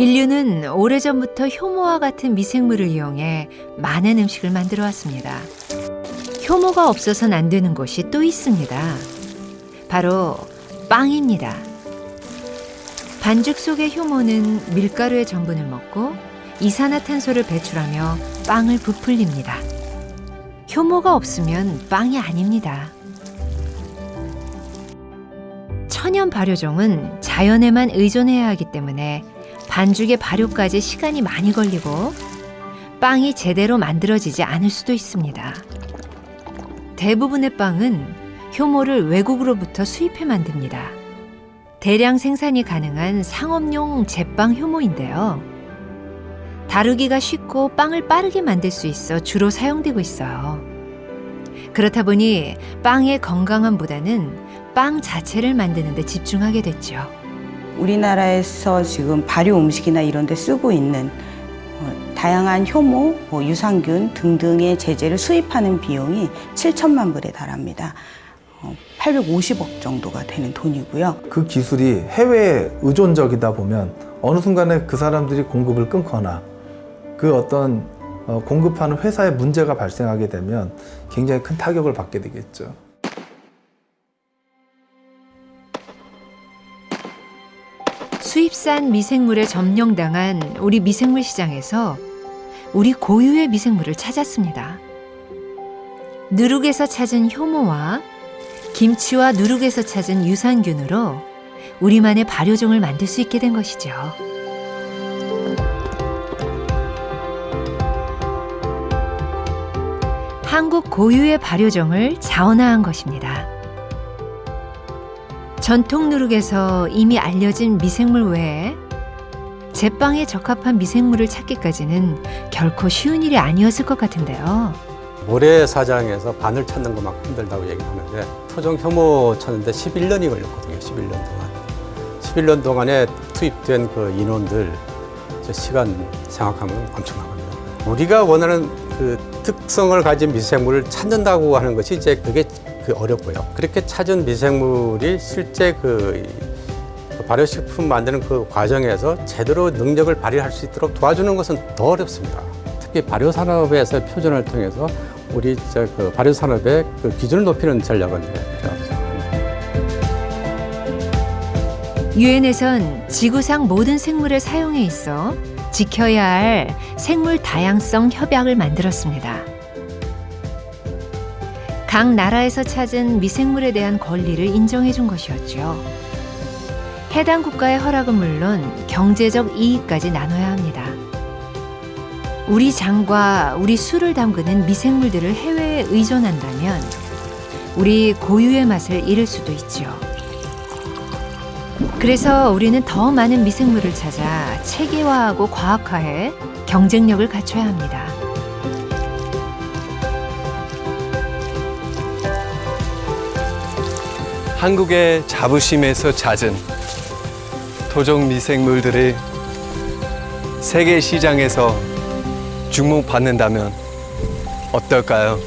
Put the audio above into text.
인류는 오래전부터 효모와 같은 미생물을 이용해 많은 음식을 만들어 왔습니다. 효모가 없어서는 안 되는 것이 또 있습니다. 바로 빵입니다. 반죽 속의 효모는 밀가루의 전분을 먹고 이산화탄소를 배출하며 빵을 부풀립니다. 효모가 없으면 빵이 아닙니다. 천연 발효종은 자연에만 의존해야 하기 때문에 반죽의 발효까지 시간이 많이 걸리고 빵이 제대로 만들어지지 않을 수도 있습니다. 대부분의 빵은 효모를 외국으로부터 수입해 만듭니다. 대량 생산이 가능한 상업용 제빵 효모인데요. 다루기가 쉽고 빵을 빠르게 만들 수 있어 주로 사용되고 있어요. 그렇다 보니 빵의 건강함보다는 빵 자체를 만드는 데 집중하게 됐죠. 우리나라에서 지금 발효 음식이나 이런 데 쓰고 있는 어, 다양한 효모, 뭐 유산균 등등의 제재를 수입하는 비용이 7천만 불에 달합니다. 어, 850억 정도가 되는 돈이고요. 그 기술이 해외에 의존적이다 보면 어느 순간에 그 사람들이 공급을 끊거나 그 어떤 어, 공급하는 회사에 문제가 발생하게 되면 굉장히 큰 타격을 받게 되겠죠. 수입산 미생물에 점령당한 우리 미생물 시장에서 우리 고유의 미생물을 찾았습니다. 누룩에서 찾은 효모와 김치와 누룩에서 찾은 유산균으로 우리만의 발효종을 만들 수 있게 된 것이죠. 한국 고유의 발효종을 자원화한 것입니다. 전통 누룩에서 이미 알려진 미생물 외에 제빵에 적합한 미생물을 찾기까지는 결코 쉬운 일이 아니었을 것 같은데요. 모래 사장에서 바늘 찾는 것만큼 힘들다고 얘기하는데 토종 혐오 찾는데 11년이 걸렸거든요. 11년 동안. 11년 동안에 투입된 그 인원들 저 시간 생각하면 엄청나거든요. 우리가 원하는 그 특성을 가진 미생물을 찾는다고 하는 것이 이제 그게 그 어렵고요. 그렇게 찾은 미생물이 실제 그, 그 발효식품 만드는 그 과정에서 제대로 능력을 발휘할 수 있도록 도와주는 것은 더 어렵습니다. 특히 발효 산업에서 표준을 통해서 우리 저그 발효 산업의 그 기준을 높이는 이제 필요하죠. 유엔에선 지구상 모든 생물의 사용에 있어 지켜야 할 생물 다양성 협약을 만들었습니다. 각 나라에서 찾은 미생물에 대한 권리를 인정해 준 것이었죠. 해당 국가의 허락은 물론 경제적 이익까지 나눠야 합니다. 우리 장과 우리 술을 담그는 미생물들을 해외에 의존한다면 우리 고유의 맛을 잃을 수도 있죠. 그래서 우리는 더 많은 미생물을 찾아 체계화하고 과학화해 경쟁력을 갖춰야 합니다. 한국의 자부심에서 찾은 토종 미생물들이 세계 시장에서 주목받는다면 어떨까요?